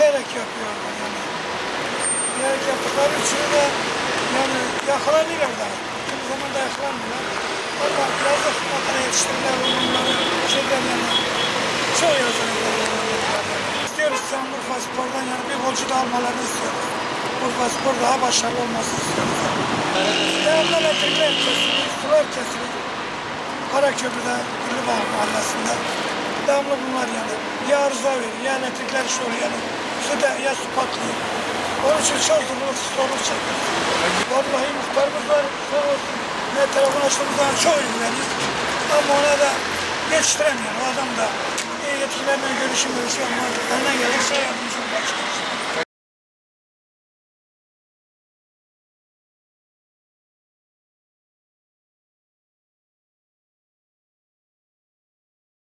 bilerek yapıyorlar yani. Bilerek yaptıkları için de yani yakalanıyorlar da. Kimi zaman da yakalanmıyorlar. Ama yazık makine yetiştirirler onları şeyler yani. Çok yazık. İstiyoruz sen Urfa Spor'dan yani bir golcü de almalarını istiyoruz. Urfa Spor daha başarılı olmasını istiyoruz. Devamlı elektrikler kesiliyor, sular kesiliyor. Karaköprü'de, Gülübağ mahallesinde. Devamlı bunlar yani. Ya arıza veriyor, ya elektrikler oluyor yani. Su da, ya su patlıyor. Onun için çok zorluk, zorluk çekiyoruz. Vallahi muhtarımız var, sağ olsun. Ne telefon açtığımız zaman çok ilgileniyor. Ama ona da yetiştiremiyor. O adam da iyi yetkililerle görüşüm görüşüyor ama eline gelirse.